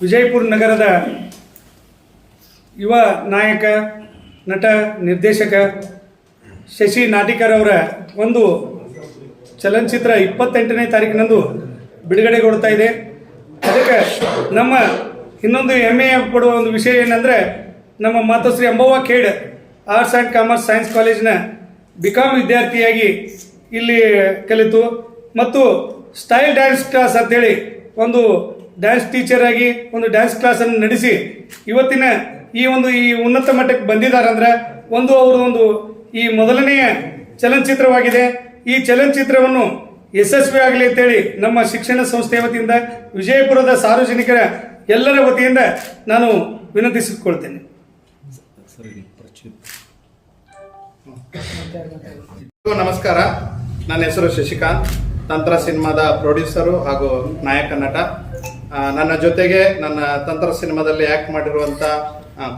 ವಿಜಯಪುರ ನಗರದ ಯುವ ನಾಯಕ ನಟ ನಿರ್ದೇಶಕ ಶಶಿ ನಾಟಿಕರ್ ಅವರ ಒಂದು ಚಲನಚಿತ್ರ ಇಪ್ಪತ್ತೆಂಟನೇ ತಾರೀಕಿನಂದು ಬಿಡುಗಡೆಗೊಳ್ತಾ ಇದೆ. ಅದಕ್ಕೆ ನಮ್ಮ ಇನ್ನೊಂದು ಹೆಮ್ಮೆಯ ಪಡುವ ಒಂದು ವಿಷಯ ಏನಂದರೆ, ನಮ್ಮ Matoshri Ambavva Khed arts and commerce science ಕಾಲೇಜಿನ ಬಿ ಕಾಮ್ ವಿದ್ಯಾರ್ಥಿಯಾಗಿ ಇಲ್ಲಿ ಕಲಿತು ಮತ್ತು ಸ್ಟೈಲ್ ಡ್ಯಾನ್ಸ್ ಕ್ಲಾಸ್ ಅಂತೇಳಿ ಒಂದು ಡ್ಯಾನ್ಸ್ ಟೀಚರ್ ಆಗಿ ಒಂದು ಡ್ಯಾನ್ಸ್ ಕ್ಲಾಸನ್ನು ನಡೆಸಿ ಇವತ್ತಿನ ಈ ಒಂದು ಈ ಉನ್ನತ ಮಟ್ಟಕ್ಕೆ ಬಂದಿದ್ದಾರೆ ಅಂದ್ರೆ ಒಂದು ಅವರು ಒಂದು ಈ ಮೊದಲನೆಯ ಚಲನಚಿತ್ರವಾಗಿದೆ. ಈ ಚಲನಚಿತ್ರವನ್ನು ಯಶಸ್ವಿ ಆಗಲಿ ಅಂತೇಳಿ ನಮ್ಮ ಶಿಕ್ಷಣ ಸಂಸ್ಥೆಯ ವತಿಯಿಂದ ವಿಜಯಪುರದ ಸಾರ್ವಜನಿಕರ ಎಲ್ಲರ ವತಿಯಿಂದ ನಾನು ವಿನಂತಿಸಿಕೊಳ್ತೇನೆ ನಮಸ್ಕಾರ. ನನ್ನ ಹೆಸರು ಶಶಿಕಾಂತ್. ತಂತ್ರ ಸಿನಿಮಾದ ಪ್ರೊಡ್ಯೂಸರು ಹಾಗೂ ನಾಯಕ ನಟ. ನನ್ನ ಜೊತೆಗೆ ನನ್ನ ತಂತ್ರ ಸಿನಿಮಾದಲ್ಲಿ ಆ್ಯಕ್ಟ್ ಮಾಡಿರುವಂಥ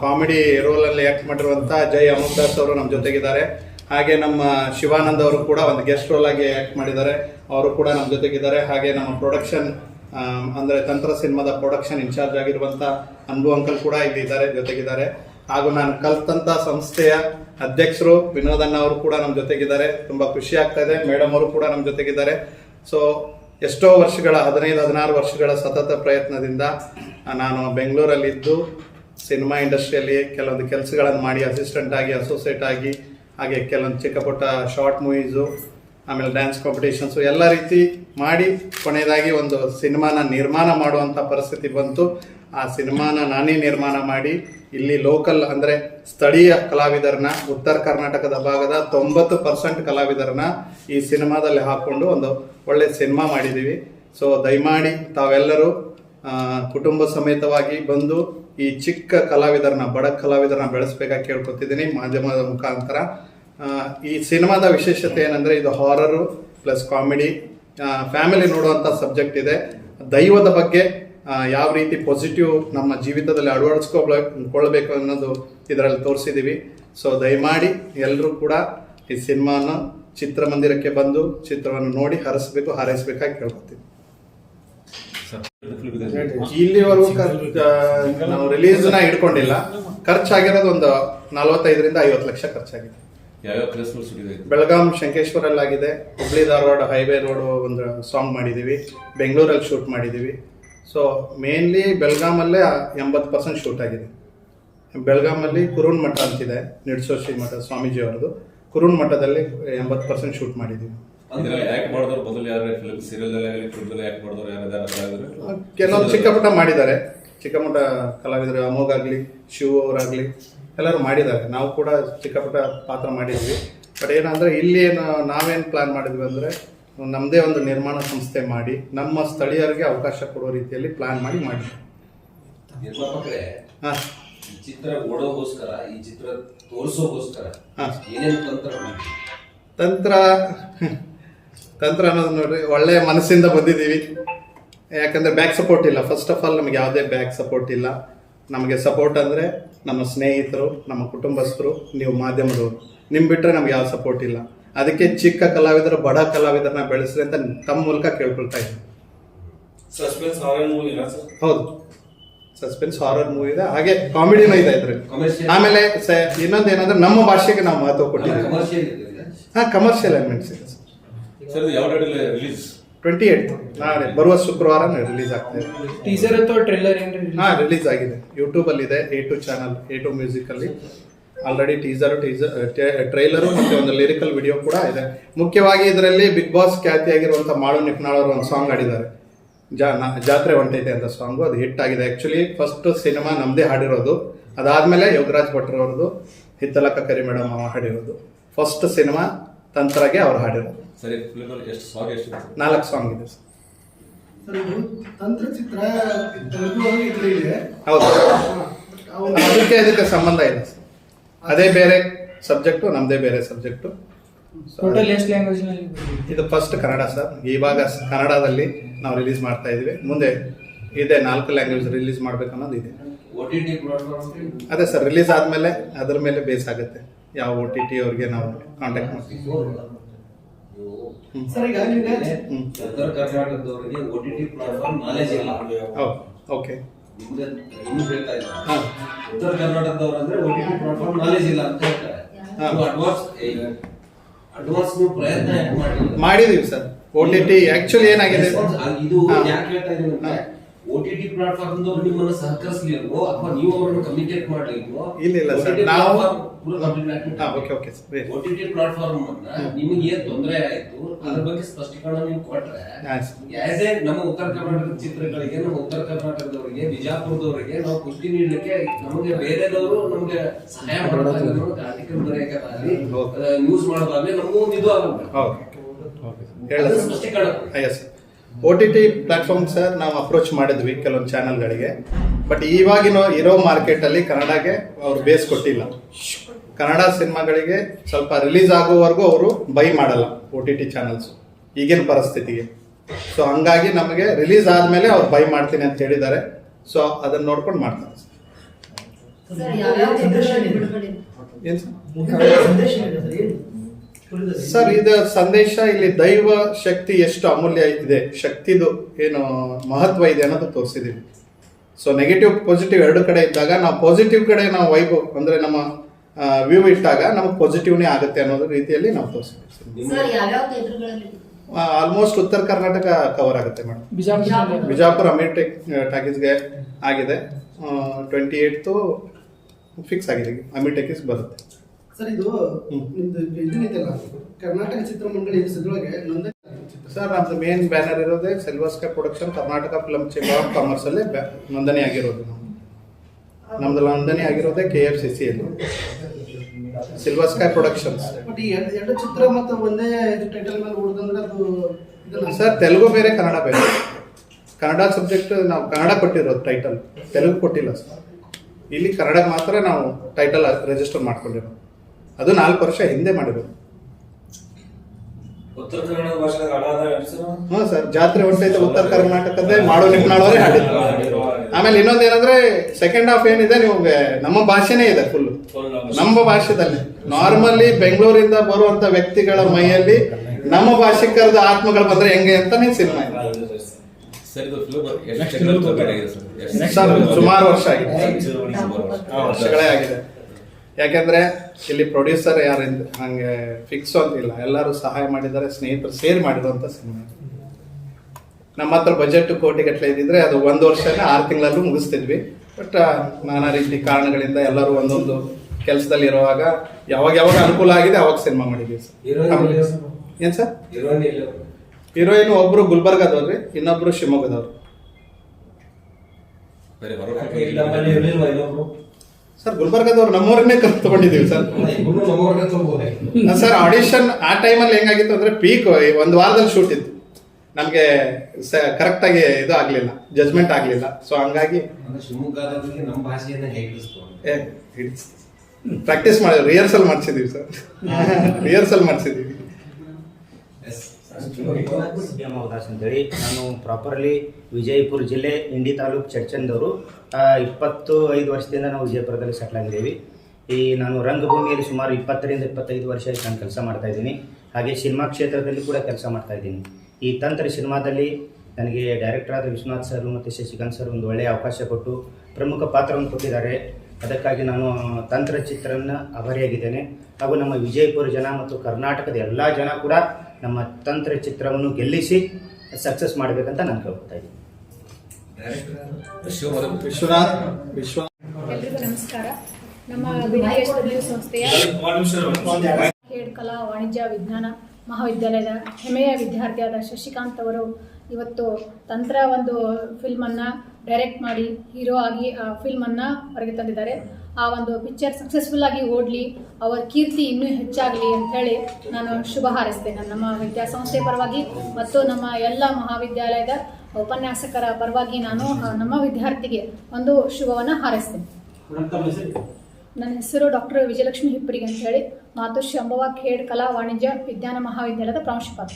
ಕಾಮಿಡಿ ರೋಲಲ್ಲಿ ಆ್ಯಕ್ಟ್ ಮಾಡಿರುವಂಥ ಜೈ ಅಮುಕ್ ದಾಸ್ ಅವರು ನಮ್ಮ ಜೊತೆಗಿದ್ದಾರೆ. ಹಾಗೆ ನಮ್ಮ ಶಿವಾನಂದ್ ಅವರು ಕೂಡ ಒಂದು ಗೆಸ್ಟ್ ರೋಲ್ ಆಗಿ ಆ್ಯಕ್ಟ್ ಮಾಡಿದ್ದಾರೆ. ಅವರು ಕೂಡ ನಮ್ಮ ಜೊತೆಗಿದ್ದಾರೆ. ಹಾಗೆ ನಮ್ಮ ಪ್ರೊಡಕ್ಷನ್ ಅಂದರೆ ತಂತ್ರ ಸಿನಿಮಾದ ಪ್ರೊಡಕ್ಷನ್ ಇನ್ಚಾರ್ಜ್ ಆಗಿರುವಂಥ ಅನ್ಬು ಅಂಕಲ್ ಕೂಡ ಇಲ್ಲಿ ಇದ್ದಾರೆ, ಜೊತೆಗಿದ್ದಾರೆ. ಹಾಗೂ ನಾನು ಕಲ್ತಂತ ಸಂಸ್ಥೆಯ ಅಧ್ಯಕ್ಷರು ವಿನೋದಣ್ಣ ಅವರು ಕೂಡ ನಮ್ಮ ಜೊತೆಗಿದ್ದಾರೆ. ತುಂಬಾ ಖುಷಿ ಆಗ್ತಾ ಇದೆ. ಮೇಡಮ್ ಅವರು ಕೂಡ ನಮ್ಮ ಜೊತೆಗಿದ್ದಾರೆ. ಸೊ ಎಷ್ಟೋ ವರ್ಷಗಳ, ಹದಿನೈದು, ಹದಿನಾರು ವರ್ಷಗಳ ಸತತ ಪ್ರಯತ್ನದಿಂದ ನಾನು ಬೆಂಗಳೂರಲ್ಲಿದ್ದು, ಸಿನಿಮಾ ಇಂಡಸ್ಟ್ರಿಯಲ್ಲಿ ಕೆಲವೊಂದು ಕೆಲಸಗಳನ್ನು ಮಾಡಿ ಅಸಿಸ್ಟೆಂಟ್ ಆಗಿ ಅಸೋಸಿಯೇಟ್ ಆಗಿ ಹಾಗೆ ಕೆಲವೊಂದು ಚಿಕ್ಕ ಪುಟ್ಟ ಶಾರ್ಟ್ ಮೂವೀಸು ಆಮೇಲೆ ಡ್ಯಾನ್ಸ್ ಕಾಂಪಿಟೇಷನ್ಸು ಎಲ್ಲ ರೀತಿ ಮಾಡಿ ಕೊನೆಯದಾಗಿ ಒಂದು ಸಿನಿಮಾನ ನಿರ್ಮಾಣ ಮಾಡುವಂಥ ಪರಿಸ್ಥಿತಿ ಬಂತು. ಆ ಸಿನಿಮಾನ ನಾನೇ ನಿರ್ಮಾಣ ಮಾಡಿ ಇಲ್ಲಿ ಲೋಕಲ್ ಅಂದರೆ ಸ್ಥಳೀಯ ಕಲಾವಿದರನ್ನ, ಉತ್ತರ ಕರ್ನಾಟಕದ ಭಾಗದ ತೊಂಬತ್ತು ಪರ್ಸೆಂಟ್ ಕಲಾವಿದರನ್ನ ಈ ಸಿನಿಮಾದಲ್ಲಿ ಹಾಕ್ಕೊಂಡು ಒಂದು ಒಳ್ಳೆ ಸಿನಿಮಾ ಮಾಡಿದ್ದೀವಿ ಸೊ ದಯಮಾಡಿ ತಾವೆಲ್ಲರೂ ಕುಟುಂಬ ಸಮೇತವಾಗಿ ಬಂದು ಈ ಚಿಕ್ಕ ಕಲಾವಿದರನ್ನ, ಬಡ ಕಲಾವಿದರನ್ನ ಬೆಳೆಸ್ಬೇಕಾಗಿ ಕೇಳ್ಕೊತಿದ್ದೀನಿ. ಮಾಧ್ಯಮದ ಮುಖಾಂತರ ಈ ಸಿನಿಮಾದ ವಿಶೇಷತೆ ಏನಂದ್ರೆ ಇದು ಹಾರರು ಪ್ಲಸ್ ಕಾಮಿಡಿ ಫ್ಯಾಮಿಲಿ ನೋಡುವಂಥ ಸಬ್ಜೆಕ್ಟ್ ಇದೆ. ದೈವದ ಬಗ್ಗೆ ಯಾವ ರೀತಿ ಪಾಸಿಟಿವ್ ನಮ್ಮ ಜೀವಿತದಲ್ಲಿ ಅಳವಡಿಸ್ಕೊಳ್ಬೇಕು ಅನ್ನೋದು ಇದರಲ್ಲಿ ತೋರಿಸಿದ್ದೀವಿ ಸೊ ದಯಮಾಡಿ ಎಲ್ಲರೂ ಕೂಡ ಈ ಸಿನಿಮಾನ ಚಿತ್ರಮಂದಿರಕ್ಕೆ ಬಂದು ಚಿತ್ರವನ್ನು ನೋಡಿ ಹರಿಸ್ಬೇಕು ಹಾರೈಸ್ಬೇಕಾಗಿ ಕೇಳ್ಕೊತೀವಿ ಇಲ್ಲಿವರೆಗೂ ನಾವು ರಿಲೀಸ್ನ ಇಟ್ಕೊಂಡಿಲ್ಲ ಖರ್ಚಾಗಿರೋದು ಒಂದು ನಲವತ್ತೈದರಿಂದ ಐವತ್ತು ಲಕ್ಷ ಖರ್ಚಾಗಿದೆ. ಯಾವ್ಯಾವ ಪ್ಲೇಸ್ಗಳು ಬೆಳಗಾಂ ಶಂಕೇಶ್ವರಲ್ಲಾಗಿದೆ. ಹುಬ್ಳಿ ಧಾರವಾಡ ಹೈವೇ ರೋಡ್ ಒಂದು ಸಾಂಗ್ ಮಾಡಿದೀವಿ. ಬೆಂಗಳೂರಲ್ಲಿ ಶೂಟ್ ಮಾಡಿದೀವಿ. ಸೊ ಮೇನ್ಲಿ ಬೆಳಗಾಮಲ್ಲೇ ಎಂಬತ್ತು ಪರ್ಸೆಂಟ್ ಶೂಟ್ ಆಗಿದೆ. ಬೆಳಗಾಮಲ್ಲಿ ಕುರುಣ್ ಮಠ ಅಂತಿದೆ. ನಿಡ್ಸೋಶ್ರೀ ಮಠ ಸ್ವಾಮೀಜಿ ಅವರದು ಕುರುಣ್ ಮಠದಲ್ಲಿ ಎಂಬತ್ತು ಪರ್ಸೆಂಟ್ ಶೂಟ್ ಮಾಡಿದ್ದೀವಿ ಅಂದ್ರೆ ಆಕ್ಟ್ ಮಾಡಿದವ್ರು? ಮೊದಲು ಯಾರು ಫಿಲ್ಮ್ ಸೀರಿಯಲ್ ಆಗಲಿ ಫಿಲ್ಮ್ ಆಕ್ಟ್ ಮಾಡಿದವ್ರು? ಯಾರು ಕೆಲವೊಂದು ಚಿಕ್ಕ ಪುಟ್ಟ ಮಾಡಿದ್ದಾರೆ. ಚಿಕ್ಕ ಪುಟ್ಟ ಕಲಾವಿದರು ಅಮೋಘ್ ಆಗಲಿ ಶಿವ ಅವರಾಗಲಿ ಎಲ್ಲರೂ ಮಾಡಿದ್ದಾರೆ. ನಾವು ಕೂಡ ಚಿಕ್ಕಪುಟ್ಟ ಪಾತ್ರ ಮಾಡಿದ್ವಿ. ಬಟ್ ಏನಂದ್ರೆ ಇಲ್ಲಿ ಏನು ನಾವೇನು ಪ್ಲಾನ್ ಮಾಡಿದ್ವಿ ಅಂದರೆ ನಮ್ಮದೇ ಒಂದು ನಿರ್ಮಾಣ ಸಂಸ್ಥೆ ಮಾಡಿ ನಮ್ಮ ಸ್ಥಳೀಯರಿಗೆ ಅವಕಾಶ ಕೊಡೋ ರೀತಿಯಲ್ಲಿ ಪ್ಲಾನ್ ಮಾಡಿ ಮಾಡಿದ್ವಿ. ನಿರ್ಮಾಪಕರೇ ಹಾಂ. ಚಿತ್ರ ಓಡೋಗೋಸ್ಕರ ಈ ಚಿತ್ರ ತೋರಿಸೋಗೋಸ್ಕರ. ಏನೇನು? ತಂತ್ರ ತಂತ್ರ ಅನ್ನೋದು ನೋಡ್ರಿ ಒಳ್ಳೆ ಮನಸ್ಸಿಂದ ಬಂದಿದ್ದೀವಿ. ಯಾಕಂದ್ರೆ ಬ್ಯಾಕ್ ಸಪೋರ್ಟ್ ಇಲ್ಲ. ಫಸ್ಟ್ ಆಫ್ ಆಲ್ ನಮಗೆ ಯಾವುದೇ ಬ್ಯಾಕ್ ಸಪೋರ್ಟ್ ಇಲ್ಲ. ನಮಗೆ ಸಪೋರ್ಟ್ ಅಂದರೆ ನಮ್ಮ ಸ್ನೇಹಿತರು ನಮ್ಮ ಕುಟುಂಬಸ್ಥರು ನೀವು ಮಾಧ್ಯಮದವರು. ನಿಮ್ಮ ಬಿಟ್ಟರೆ ನಮ್ಗೆ ಯಾವ ಸಪೋರ್ಟ್ ಇಲ್ಲ. ಅದಕ್ಕೆ ಚಿಕ್ಕ ಕಲಾವಿದರು ಬಡ ಕಲಾವಿದರನ್ನ ಬೆಳೆಸ್ರಿ ಅಂತ ತಮ್ಮ ಮೂಲಕ ಕೇಳ್ಕೊಳ್ತಾ ಇದ್ದೀನಿ. ಸಸ್ಪೆನ್ಸ್ ಹಾರರ್ ಮೂವಿ ಸರ್ ಹೌದು. ಸಸ್ಪೆನ್ಸ್ ಹಾರರ್ ಮೂವಿ ಇದೆ. ಹಾಗೆ ಕಾಮಿಡಿನೂ ಇದೆ ಇದ್ರಲ್ಲಿ. ಆಮೇಲೆ ಇನ್ನೊಂದು ಏನಂದ್ರೆ ನಮ್ಮ ಭಾಷೆಗೆ ನಾವು ಮಹತ್ವ ಕೊಟ್ಟಿದ್ದೀವಿ. ಹಾ ಕಮರ್ಷಿಯಲ್ ಎಲಿಮೆಂಟ್ಸ್ ಇದೆ. ಸರ್ ಟ್ವೆಂಟಿ ಏಟ್ ನಾಳೆ ಬರುವ ಶುಕ್ರವಾರ ರಿಲೀಸ್ ಆಗ್ತಾ ಇದೆ. ಟೀಸರ್ ಅಥವಾ ಟ್ರೇಲರ್ ಏನ್ರಿ ಹಾ ರಿಲೀಸ್ ಆಗಿದೆ. ಯೂಟ್ಯೂಬ್ ಅಲ್ಲಿ ಇದೆ A two channel A two music ಅಲ್ಲಿ ಆಲ್ರೆಡಿ ಟೀಸರ್ ಟೀಸರ್ ಟ್ರೈಲರು ಮತ್ತೆ ಒಂದು ಲಿರಿಕಲ್ ವಿಡಿಯೋ ಕೂಡ ಇದೆ. ಮುಖ್ಯವಾಗಿ ಇದರಲ್ಲಿ ಬಿಗ್ ಬಾಸ್ ಖ್ಯಾತಿಯಾಗಿರುವಂಥ ಮಾಳು ನಿಪ್ನಾಳ್ ಅವರು ಒಂದು ಸಾಂಗ್ ಆಡಿದ್ದಾರೆ ಜಾ ನಾ- ಜಾತ್ರೆ ಹೊಂಟೈತೆ ಅಂತ ಸಾಂಗು ಅದು ಹಿಟ್ ಆಗಿದೆ. ಆಕ್ಚುಲಿ ಫಸ್ಟ್ ಸಿನಿಮಾ ನಮ್ಮದೇ ಹಾಡಿರೋದು. ಅದಾದ್ಮೇಲೆ ಯೋಗರಾಜ್ ಭಟ್ರು ಅವ್ರದ್ದು ಹಿತ್ತಲಕ್ಕ ಕರಿ ಮೇಡಮ್ ಅವ ಹಾಡಿರೋದು. ಫಸ್ಟ್ ಸಿನಿಮಾ ತಂತ್ರಗೆ ಅವ್ರು ಹಾಡಿರೋದು. ಸರಿ ಫಿಲ್ಮ್ ಎಷ್ಟು ಸಾಂಗ್ ಎಷ್ಟು ನಾಲ್ಕು ಸಾಂಗ್ ಇದೆ ಸರ್. ಸರ್ ಇದು ತಂತ್ರಚಿತ್ರ ತೆಲುಗು ಇದರಲ್ಲಿ ಹೌದು. ಅದಕ್ಕೆ ಅದಕ್ಕೆ ಸಂಬಂಧ ಇಲ್ಲ ಸರ್ ಅದೇ ಬೇರೆ ಸಬ್ಜೆಕ್ಟು ನಮ್ಮದೇ ಬೇರೆ ಸಬ್ಜೆಕ್ಟು ಟೋಟಲ್ ಎಷ್ಟು ಇದು? ಫಸ್ಟ್ ಕನ್ನಡ ಸರ್ ಇವಾಗ ಸ್- ಕನ್ನಡದಲ್ಲಿ ನಾವು ರಿಲೀಸ್ ಮಾಡ್ತಾ ಇದೀವಿ ಮುಂದೆ ಇದೆ ನಾಲ್ಕು ಲ್ಯಾಂಗ್ವೇಜ್ ರಿಲೀಸ್ ಮಾಡ್ಬೇಕು ಅನ್ನೋದು ಇದೆ. ಓ ಟಿ ಟಿ ಪ್ಲಾಟ್ಫಾರ್ಮ್ ಅದೇ ಸರ್ ರಿಲೀಸ್ ಆದಮೇಲೆ ಅದ್ರ ಮೇಲೆ ಬೇಸ್ ಆಗುತ್ತೆ. ಯಾವ ಓ ಟಿ ಟಿ ಅವ್ರಿಗೆ ನಾವು ಕಾಂಟ್ಯಾಕ್ಟ್ ಮಾಡ್ತೀವಿ. ಸರ್ ಈಗ ಉತ್ತರ ಕರ್ನಾಟಕದವರಿಗೆ O T T platform knowledge ಇಲ್ಲ ಓಕೆ. ನಿಮ್ಗೆ ನಿಮ್ಗೆ ಹೇಳ್ತಾ ಇದ್ದಾರೆ ಉತ್ತರ ಕರ್ನಾಟಕದವ್ರು ಅಂದ್ರೆ O T T platform knowledge ಇಲ್ಲ ಅಂತ ಹೇಳ್ತಾರೆ. ಅಡ್ವಾನ್ಸ್ ಅಡ್ವಾನ್ಸ್ ನೀವು ಪ್ರಯತ್ನ ಮಾಡಿದೀವಿ sir. O T T actually ಏನಾಗಿದೆ? ಇದು ಯಾಕೆ ಹೇಳ್ತಾ ಓ ಟಿ ಟಿ ಪ್ಲಾಟ್ಫಾರ್ಮ್ ನಿಮ್ಮನ್ನ ಸಹಕರಿಸಲಿಲ್ವೋ ಅಥವಾ ನೀವು ಅವರನ್ನು ಕಮ್ಯುನಿಕೇಟ್ ಮಾಡ್ಲಿಲ್ವೋ ಇಲ್ಲ, ಇಲ್ಲ ಸರ್ ನಾವು- okay okay sir O T T platform ಅನ್ನ ನಿಮಗೆ ಏನು ತೊಂದರೆ ಆಯ್ತು ಅದ್ರ ಬಗ್ಗೆ ಸ್ಪಷ್ಟೀಕರಣ ನೀವು ಕೊಟ್ರೆ ಆಸ್ ಎ ನಮ್ಮ ಉತ್ತರ ಕರ್ನಾಟಕದ ಚಿತ್ರಗಳಿಗೆ ನಮ್ಮ ಉತ್ತರ ಕರ್ನಾಟಕದವರಿಗೆ ಬಿಜಾಪುರದವರಿಗೆ ನಾವು ಪುಷ್ಟಿ ನೀಡಲಿಕ್ಕೆ ನಮಗೆ ಬೇರೆದವರು ನಮಗೆ ಸಹಾಯ ಮಾಡೋದಾಗಲಿ ಆರ್ಟಿಕಲ್ ಬರೆಯಕ್ಕೆ ಹೌದು. ನ್ಯೂಸ್ ಮಾಡೋದಾಗಲಿ ನಮಗೂ ಒಂದು ಇದು ಆಗುತ್ತೆ. ಸ್ಪಷ್ಟೀಕರಣ yes O T T platform sir ನಾವು ಅಪ್ರೋಚ್ ಮಾಡಿದ್ವಿ ಕೆಲವೊಂದು ಚಾನಲ್ಗಳಿಗೆ ಬಟ್ ಇವಾಗಿನ ಇರೋ ಮಾರ್ಕೆಟಲ್ಲಿ ಕನ್ನಡಗೆ ಅವ್ರು ಬೇಸ್ ಕೊಟ್ಟಿಲ್ಲ. ಕನ್ನಡ ಸಿನಿಮಾಗಳಿಗೆ ಸ್ವಲ್ಪ ರಿಲೀಸ್ ಆಗೋವರೆಗೂ ಅವರು ಬೈ ಮಾಡಲ್ಲ ಒ ಟಿ ಟಿ ಚಾನಲ್ಸ್ ಈಗಿನ ಪರಿಸ್ಥಿತಿಗೆ. ಸೊ ಹಂಗಾಗಿ ನಮಗೆ ರಿಲೀಸ್ ಆದಮೇಲೆ ಅವ್ರು ಬೈ ಮಾಡ್ತೀನಿ ಅಂತ ಹೇಳಿದ್ದಾರೆ. ಸೊ ಅದನ್ನ ನೋಡ್ಕೊಂಡು ಮಾಡ್ತಾರೆ. ಸರ್ ಸರ್ ಇದು ಸಂದೇಶ ಇಲ್ಲಿ ದೈವ ಶಕ್ತಿ ಎಷ್ಟು ಅಮೂಲ್ಯ ಇದೆ ಶಕ್ತಿದು ಏನು ಮಹತ್ವ ಇದೆ ಅನ್ನೋದು ತೋರಿಸಿದೀವಿ ಸೊ ನೆಗೆಟಿವ್ ಪಾಸಿಟಿವ್ ಎರಡು ಕಡೆ ಇದ್ದಾಗ ನಾವು ಪಾಸಿಟಿವ್ ಕಡೆ ನಾವು ವೈಬ್ ಅಂದ್ರೆ ನಮ್ಮ ವ್ಯೂ ಇಟ್ಟಾಗ ನಮಗೆ ಪಾಸಿಟಿವ್ನೇ ಆಗುತ್ತೆ ಅನ್ನೋದು ರೀತಿಯಲ್ಲಿ ನಾವು ತೋರಿಸ್ತೀವಿ ಆಲ್ಮೋಸ್ಟ್ ಉತ್ತರ ಕರ್ನಾಟಕ ಕವರ್ ಆಗುತ್ತೆ ಮೇಡಮ್ ಬಿಜಾಪುರ. ಅಮೀರ್ ಟೆಕ್ ಟಾಕೀಸ್ಗೆ ಆಗಿದೆ. ಟ್ವೆಂಟಿ ಏಯ್ತು ಫಿಕ್ಸ್ ಆಗಿದೆ ಅಮೀರ್ ಟೆಕೀಸ್ ಬರುತ್ತೆ. ಸರ್ ಇದು. ನಿಮ್ದು ಇದನ್ನೈತಲ್ಲ ಕರ್ನಾಟಕ ಚಿತ್ರಮಂಡಳಿ ಹೆಸರೊಳಗೆ ನೋಂದಣಿ ಸರ್ ನಮ್ದು ಮೇನ್ ಬ್ಯಾನರ್ ಇರೋದೇ Silver Sky production Karnataka film chamber of commerce ಅಲ್ಲಿ ನೋಂದಣಿ ಆಗಿರೋದು. ನಮ್ದು ನೋಂದಣಿ ಆಗಿರೋದೇ ಕೆ ಎಫ್ ಸಿ ಸಿ ಅಲ್ಲಿ. ಸಿಲ್ವರ್ ಸ್ಕೈ ಪ್ರೊಡಕ್ಷನ್ಸ್ ಬಟ್ ಈ ಎರಡು ಎರಡು ಚಿತ್ರ ಮತ್ತು ಒಂದೇ ಟೈಟಲ್ ಮೇಲೆ ಓಡುದಂದ್ರೆ ಅದು ಇದಲ್ಲ ಸರ್ ತೆಲುಗು ಬೇರೆ ಕನ್ನಡ ಬೇರೆ. ಕನ್ನಡ ಸಬ್ಜೆಕ್ಟ್ ನಾವು ಕನ್ನಡ ಕೊಟ್ಟಿರೋದು ಟೈಟಲ್ ತೆಲುಗು ಕೊಟ್ಟಿಲ್ಲ ಸರ್. ಇಲ್ಲಿ ಕನ್ನಡ ಮಾತ್ರ ನಾವು ಟೈಟಲ್ ರಿಜಿಸ್ಟರ್ ಮಾಡ್ಕೊಂಡಿರೋದು. ಅದು ನಾಲ್ಕು ವರ್ಷ ಹಿಂದೆ ಮಾಡಿರೋದು. ಉತ್ತರ ಕನ್ನಡ ಹ್ಞೂ ಸರ್? ಜಾತ್ರೆ ಹೊಂಟೈತೆ ಉತ್ತರ ಕರ್ನಾಟಕದ ಮಾಡೋ ನಿಪ್ನಾಳವರೇ ಹಾಡಿದ್ರು ಆಮೇಲೆ ಇನ್ನೊಂದು ಏನಂದ್ರೆ ಸೆಕೆಂಡ್ ಹಾಫ್ ಏನಿದೆ ನಿಮಗೆ ನಮ್ಮ ಭಾಷೆನೇ ಇದೆ ಫುಲ್ ನಮ್ಮ ಭಾಷೆದಲ್ಲಿ. ನಾರ್ಮಲಿ ಬೆಂಗಳೂರಿಂದ ಬರುವಂತ ವ್ಯಕ್ತಿಗಳ ಮೈಯಲ್ಲಿ ನಮ್ಮ ಭಾಷಿಕರದ ಆತ್ಮಗಳು ಬಂದ್ರೆ ಹೆಂಗೆ ಅಂತಾನೆ ಸಿನಿಮಾ ಇದೆ. ಸರ್ ಇದು ಫಿಲ್ಮ್ ಎಷ್ಟು ಚಕ್ರ ಕಂಪ್ಲೀಟ್ ಆಗಿದೆ ಸರ್. ಸುಮಾರು ವರ್ಷ ಆಗಿದೆ. ವರ್ಷಗಳೇ ಆಗಿದೆ. ಯಾಕಂದ್ರೆ ಇಲ್ಲಿ ಪ್ರೊಡ್ಯೂಸರ್ ಯಾರು ಹಂಗೆ ಫಿಕ್ಸ್ ಅಂತಿಲ್ಲ ಎಲ್ಲರೂ ಸಹಾಯ ಮಾಡಿದ್ದಾರೆ ಸ್ನೇಹಿತರು ಸೇರಿ ಮಾಡಿರುವಂತ ಸಿನಿಮಾ ನಮ್ಮ ಹತ್ರ ಬಜೆಟ್ ಕೋಟಿ ಗಟ್ಟಲೆ ಇದ್ದಿದ್ರೆ ಅದು ಒಂದು ವರ್ಷನೇ ಆರು ತಿಂಗಳಲ್ಲೂ ಮುಗಿಸ್ತಿದ್ವಿ. ಬಟ್ ನಾನಾ ರೀತಿ ಕಾರಣಗಳಿಂದ ಎಲ್ಲರೂ ಒಂದೊಂದು ಕೆಲಸದಲ್ಲಿ ಇರುವಾಗ ಯಾವಾಗ ಯಾವಾಗ ಅನುಕೂಲ ಆಗಿದೆ ಅವಾಗ ಸಿನಿಮಾ ಮಾಡಿದ್ವಿ ಸರ್. ಏನ್ ಸರ್? ಹೀರೋಯಿನ್ ಒಬ್ರು ಗುಲ್ಬರ್ಗದವ್ರಿ ಇನ್ನೊಬ್ರು ಶಿವಮೊಗ್ಗದವ್ರು. ಸರ್ ಗುಲ್ಬರ್ಗದವ್ರು ನಮ್ಮವ್ರನ್ನೇ ಕರ್ತು ತಗೊಂಡಿದ್ದೀವಿ ಸರ್ ಸರ್ ಆಡಿಷನ್ ಆ ಟೈಮಲ್ಲಿ ಹೆಂಗಾಗಿತ್ತು ಅಂದ್ರೆ ಪೀಕ್ ಒಂದು ವಾರದಲ್ಲಿ ಶೂಟ್ ಇತ್ತು. ನಮಗೆ ಕರೆಕ್ಟ್ ಆಗಿ ಇದು ಆಗಲಿಲ್ಲ ಜಜ್ಮೆಂಟ್ ಆಗಲಿಲ್ಲ. ಸೊ ಹಂಗಾಗಿ ಅಂದ್ರೆ ಶಿವಮೊಗ್ಗದವರಿಗೆ ನಮ್ಮ ಭಾಷೆಯನ್ನ ಪ್ರಾಕ್ಟೀಸ್ ಮಾಡಿದ್ವಿ ರಿಹರ್ಸಲ್ ಮಾಡಿಸಿದೀವಿ ಸರ್ ರಿಹರ್ಸಲ್ ಮಾಡಿಸಿದೀವಿ. ಅವದಾಸ್ ಅಂತೇಳಿ ನಾನು ಪ್ರಾಪರ್ಲಿ ವಿಜಯಪುರ ಜಿಲ್ಲೆ ಇಂಡಿ ತಾಲೂಕು ಚರ್ಚಂದವರು ಇಪ್ಪತ್ತು ಐದು ವರ್ಷದಿಂದ ನಾವು ವಿಜಯಪುರದಲ್ಲಿ ಸೆಟ್ಲ್ ಆಗಿದ್ದೀವಿ. ಈ ನಾನು ರಂಗಭೂಮಿಯಲ್ಲಿ ಸುಮಾರು ಇಪ್ಪತ್ತರಿಂದ ಇಪ್ಪತ್ತೈದು ವರ್ಷ ನಾನು ಕೆಲಸ ಮಾಡ್ತಾ ಇದ್ದೀನಿ. ಹಾಗೆ ಸಿನಿಮಾ ಕ್ಷೇತ್ರದಲ್ಲಿ ಕೂಡ ಕೆಲಸ ಮಾಡ್ತಾ ಇದ್ದೀನಿ. ಈ ತಂತ್ರ ಸಿನಿಮಾದಲ್ಲಿ ನನಗೆ ಡೈರೆಕ್ಟರ್ ಆದ ವಿಶ್ವನಾಥ್ ಸರ್ ಮತ್ತು ಶಶಿಕಾಂತ್ ಸರ್ ಒಂದು ಒಳ್ಳೆಯ ಅವಕಾಶ ಕೊಟ್ಟು ಪ್ರಮುಖ ಪಾತ್ರವನ್ನು ಕೊಟ್ಟಿದ್ದಾರೆ. ಅದಕ್ಕಾಗಿ ನಾನು ತಂತ್ರ ಚಿತ್ರನ ಹಾಗೂ ನಮ್ಮ ವಿಜಯಪುರ ಜನ ಮತ್ತು ಕರ್ನಾಟಕದ ಎಲ್ಲ ಜನ ಕೂಡ ನಮ್ಮ ತಂತ್ರ ಚಿತ್ರವನ್ನು ಗೆಲ್ಲಿಸಿ ಸಕ್ಸಸ್ ಮಾಡಬೇಕಂತ ನಾನು ಕೇಳ್ಕೊತಾ ಇದ್ದೀನಿ. ಎಲ್ರಿಗೂ ನಮಸ್ಕಾರ. ನಮ್ಮ ಸಂಸ್ಥೆಯ ಖೇಡ್ ಕಲಾ ವಾಣಿಜ್ಯ ವಿಜ್ಞಾನ ಮಹಾವಿದ್ಯಾಲಯದ ಹೆಮ್ಮೆಯ ವಿದ್ಯಾರ್ಥಿಯಾದ ಶಶಿಕಾಂತ್ ಅವರು ಇವತ್ತು ತಂತ್ರ ಒಂದು ಫಿಲ್ಮನ್ನು ಡೈರೆಕ್ಟ್ ಮಾಡಿ ಹೀರೋ ಆಗಿ ಆ ಫಿಲ್ಮನ್ನು ಹೊರಗೆ ತಂದಿದ್ದಾರೆ. ಆ ಒಂದು ಪಿಕ್ಚರ್ ಸಕ್ಸಸ್ಫುಲ್ ಆಗಿ ಓಡಲಿ, ಅವರ ಕೀರ್ತಿ ಇನ್ನೂ ಹೆಚ್ಚಾಗಲಿ ಅಂತ ಹೇಳಿ ನಾನು ಶುಭ ಹಾರೈಸ್ತೇನೆ. ನಮ್ಮ ವಿದ್ಯಾಸಂಸ್ಥೆ ಪರವಾಗಿ ಮತ್ತು ನಮ್ಮ ಎಲ್ಲ ಮಹಾವಿದ್ಯಾಲಯದ ಉಪನ್ಯಾಸಕರ ಪರವಾಗಿ ನಾನು ನಮ್ಮ ವಿದ್ಯಾರ್ಥಿಗೆ ಒಂದು ಶುಭವನ್ನು ಹಾರೈಸ್ತೇನೆ. ನನ್ನ ಹೆಸರು ಡಾಕ್ಟರ್ ವಿಜಯಲಕ್ಷ್ಮಿ ಹಿಪ್ಪರಿಗೆ ಅಂತ ಹೇಳಿ ಮಾತು ಶಂಭವ ಖೇಡ್ ಕಲಾ ವಾಣಿಜ್ಯ ವಿಜ್ಞಾನ ಮಹಾವಿದ್ಯಾಲಯದ ಪ್ರಾಂಶುಪಾಲ